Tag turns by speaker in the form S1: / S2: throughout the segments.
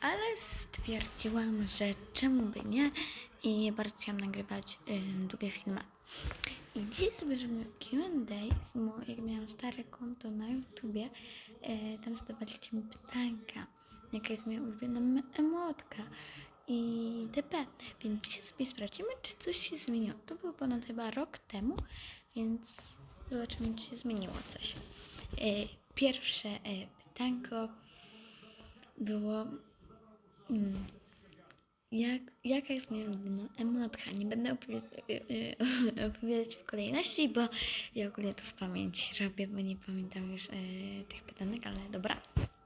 S1: ale stwierdziłam, że czemu by nie i bardzo chciałam nagrywać y, długie filmy. I dzisiaj sobie zrobiłem Q&A, jak miałam stare konto na YouTubie, y, tam zadawaliście mi pytanka, jaka jest moja ulubiona emotka i TP. Więc dzisiaj sobie sprawdzimy, czy coś się zmieniło. To było ponad chyba rok temu, więc zobaczymy, czy się zmieniło coś. E, Pierwsze e, pytanko było mm, jak, jaka jest moja ulubiona emotka? Nie będę opowiadać, opowiadać w kolejności, bo ja ogólnie to z pamięci robię, bo nie pamiętam już e, tych pytanek, ale dobra.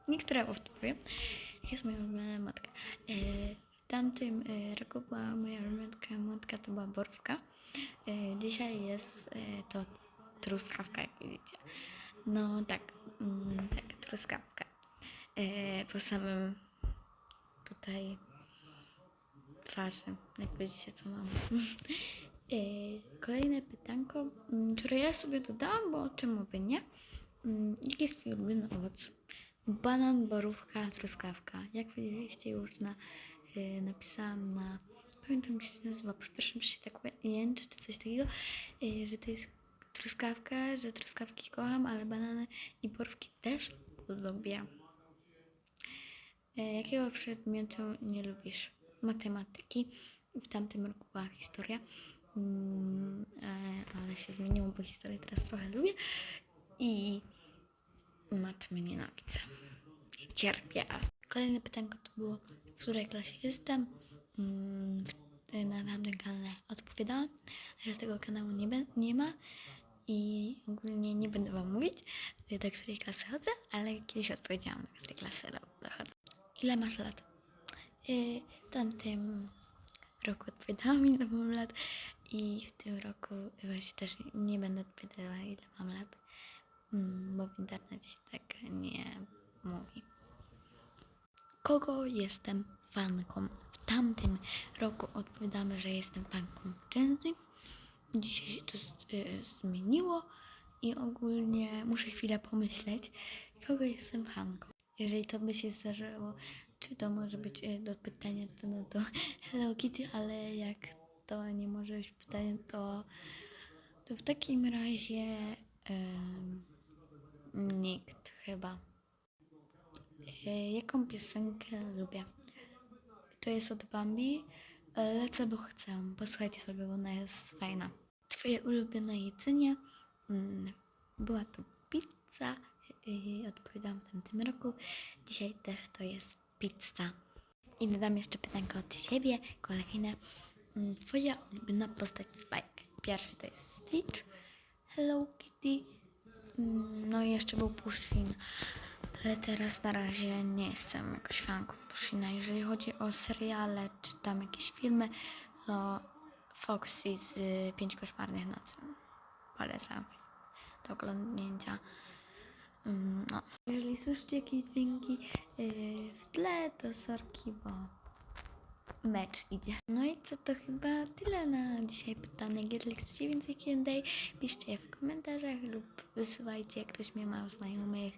S1: Niektóre powiem. Jaka jest moja ulubiona emotka? E, w tamtym roku była moja ulubiona emotka, to była borówka. E, dzisiaj jest e, to truskawka, jak widzicie. No tak, mm, tak, truskawka. E, po samym tutaj twarzy, jak widzicie, co mam. E, kolejne pytanko, mm, które ja sobie dodałam, bo czemu by nie? Mm, Jaki jest twój ulubiony owoc? Banan, borówka, truskawka. Jak widzieliście już na, e, napisałam na, pamiętam jak się nazywa, przepraszam, że się tak jęczę, czy coś takiego, że to jest truskawka, że truskawki kocham, ale banany i borówki też lubię. E, Jakiego przedmiotu nie lubisz? Matematyki. W tamtym roku była historia, mm, e, ale się zmieniło, bo historię teraz trochę lubię. I matmy nienawidzę. Cierpię. Kolejne pytanko to było, w której klasie jestem. Mm, w- Na tamtym kanale odpowiadałam, że tego kanału nie, nie ma i ogólnie nie będę wam mówić, do której klasy chodzę, ale kiedyś odpowiedziałam, do której klasy ro- chodzę. Ile masz lat? Yy, w tamtym roku odpowiadałam, ile mam lat i w tym roku właśnie też nie będę odpowiadała, ile mam lat, mm, bo w internecie się tak nie mówi. Kogo jestem fanką? W tamtym roku odpowiadamy, że jestem fanką Jenzy. Dzisiaj się to y, zmieniło i ogólnie muszę chwilę pomyśleć, kogo jestem fanką. Jeżeli to by się zdarzyło, czy to może być y, do pytania, to no to Hello Kitty, ale jak to nie może być pytanie, to, to w takim razie nikt chyba. E, Jaką piosenkę lubię? To jest od Bambi. E, Lecę, bo chcę. Posłuchajcie sobie, bo ona jest fajna. Twoje ulubione jedzenie? Mm, Była to pizza. I Odpowiadałam w tamtym roku. Dzisiaj też to jest pizza. I dodam jeszcze pytanko od siebie. Kolejne. Mm, Twoja ulubiona postać z bajek? Pierwszy to jest Stitch. Hello Kitty. Mm, No i jeszcze był Pushkin. Ale teraz na razie nie jestem jakoś fanką Pushina. Jeżeli chodzi o seriale czy tam jakieś filmy, to Foxy z y, Pięć Koszmarnych Nocy. Polecam do oglądnięcia. Mm, No. Jeżeli słyszycie jakieś dźwięki yy, w tle, to sorki, bo mecz idzie. No i co to chyba tyle na dzisiaj pytanek. Jeżeli chcecie więcej Q&A, piszcie je w komentarzach lub wysyłajcie, jak ktoś mnie ma u znajomych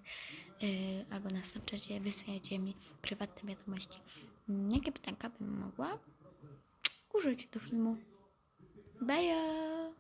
S1: yy, albo na Snapchacie wysyłajcie mi prywatne wiadomości. Jakie pytanka bym mogła użyć do filmu? Bye!